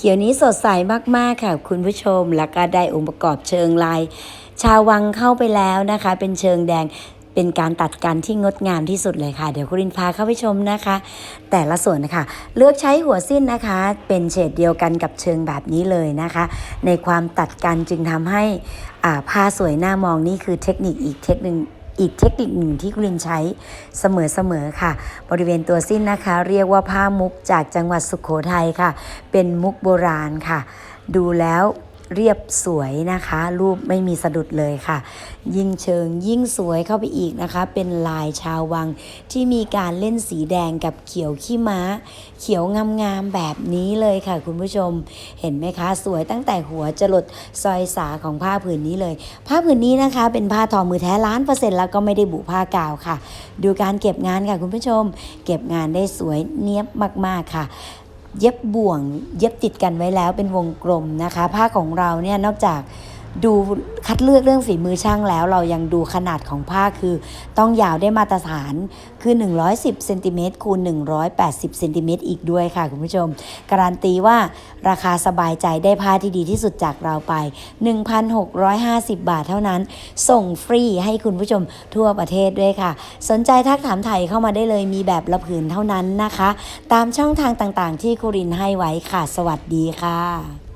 เขียวนี้สดใสมากๆค่ะ คุณผู้ชม แล้วก็ได้องค์ประกอบเชิงลาย ชาววังเข้าไปแล้วนะคะ เป็นเชิงแดงเป็นการตัดกันที่งดงามที่สุดเลยค่ะ เดี๋ยวคุณรินพาเข้าไปชมนะคะ แต่ละส่วนนะคะ เลือกใช้หัวสิ้นนะคะ เป็นเฉดเดียวกันกับเชิงแบบนี้เลยนะคะ ในความตัดกันจึงทำให้อาผ้าสวยหน้ามองนี่คือเทคนิคอีกเทคนิค อีกเทคนิคหนึ่งที่คุณรินใช้เสมอๆค่ะ บริเวณตัวสิ้นนะคะ เรียกว่าผ้ามุกจากจังหวัดสุขโขทัยค่ะ เป็นมุกโบราณค่ะ ดูแล้ว เรียบสวยนะคะ รูปไม่มีสะดุดเลยค่ะ ยิ่งเชิงยิ่งสวยเข้าไปอีกนะคะ เป็นลายชาววังที่มีการเล่นสีแดงกับเขียวขี้ม้า เขียวงามๆแบบนี้เลยค่ะ คุณผู้ชมเห็นไหมคะ สวยตั้งแต่หัวจรดซอยสาของผ้าผืนนี้เลย ผ้าผืนนี้นะคะ เป็นผ้าทอมือแท้ล้านเปอร์เซ็นต์แล้วก็ไม่ได้บุผ้ากาวค่ะ ดูการเก็บงานค่ะคุณผู้ชม เก็บงานได้สวยเนี้ยบมากๆค่ะ เย็บบ่วง เย็บติดกันไว้แล้วเป็นวงกลมนะคะ ผ้าของเราเนี่ยนอกจากดูคัดเลือกเรื่องฝีมือช่างแล้ว เรายังดูขนาดของผ้าคือ ต้องยาวได้มาตรฐานคือ 110เซนติเมตรคูณ180เซนติเมตรอีกด้วยค่ะคุณผู้ชม การันตีว่า ราคาสบายใจได้ผ้าที่ดีที่สุดจากเราไป 1,650 บาทเท่านั้น ส่งฟรีให้คุณผู้ชมทั่วประเทศด้วยค่ะ สนใจทักถามไทยเข้ามาได้เลยมีแบบละผืนเท่านั้นนะคะ ตามช่องทางต่างๆ ที่คุรินให้ไว้ค่ะ สวัสดีค่ะ